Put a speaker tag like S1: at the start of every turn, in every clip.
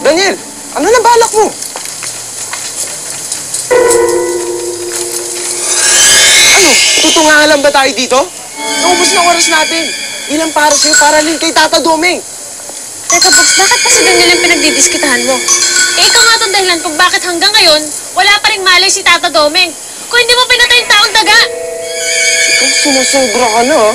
S1: Daniel, ano na balak mo? Ano? Tutungalan ba tayo dito? Naubos na oras natin. Ilang para sa'yo, para rin kay Tata Doming.
S2: Teka, Box, bakit pa si Daniel yung pinagdidiskitahan mo? Eh, ikaw nga itong dahilan kung bakit hanggang ngayon, wala pa rin malay si Tata Domeng. Kung hindi mo pinatay yung taong daga.
S1: Ikaw, sumusobra ka na, ah.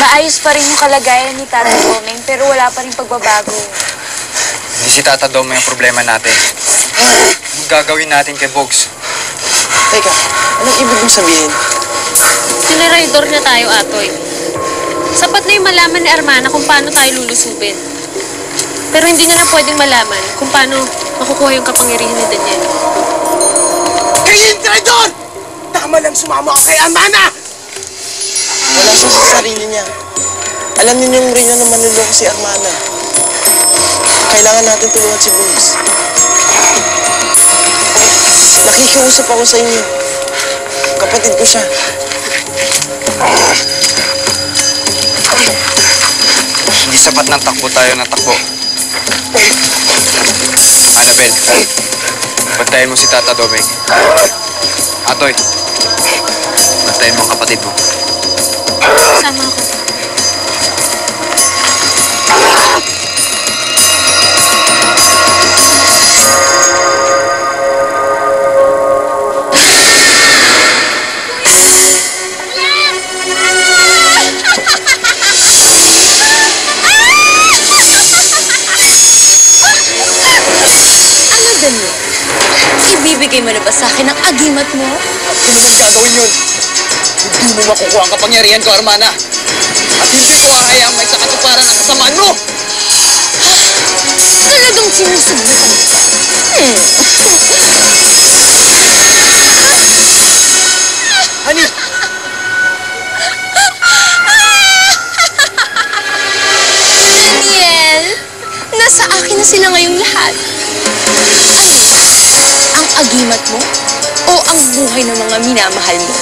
S3: Maayos pa rin yung kalagayan ni Tata Domeng, pero wala pa rin pagbabago.
S4: Hindi si Tata Dome yung problema natin. Anong gagawin natin kay Bogs?
S1: Teka, anong ibig mong sabihin?
S2: Tiniraydor niya tayo, Atoy. Sapat na yung malaman ni Armana kung paano tayo lulusubin. Pero hindi niya na pwedeng malaman kung paano makukuha yung kapangyarihan ni Daniel.
S1: Kayo yung traidor! Tama lang sumama ka kay Amana! Wala siya sa sarili niya. Alam niyo yung rin na manluloko si Armana. Kailangan natin tulungan si Bugs. Nakikiusap ako sa inyo. Kapatid ko siya.
S4: Hindi sapat ng takbo tayo ng takbo. Annabel, bantayan mo si Tata Domeng. Atoy, bantayan mo ang kapatid mo.
S2: Sama ako.
S3: Ano? Ibibigay mo na ba sa akin ang agimat mo?
S4: Hindi mo gagawin yun. Hindi mo makukuha ang kapangyarihan ko, Armana. At hindi ko hahayaang may sakatuparan ang kasamaan mo!
S3: Talagang sinusubukan mo. Hmm.
S4: Hani!
S3: Daniel, nasa akin na sila ngayong lahat. Ano? Ang agimat mo? O ang buhay ng mga minamahal mo?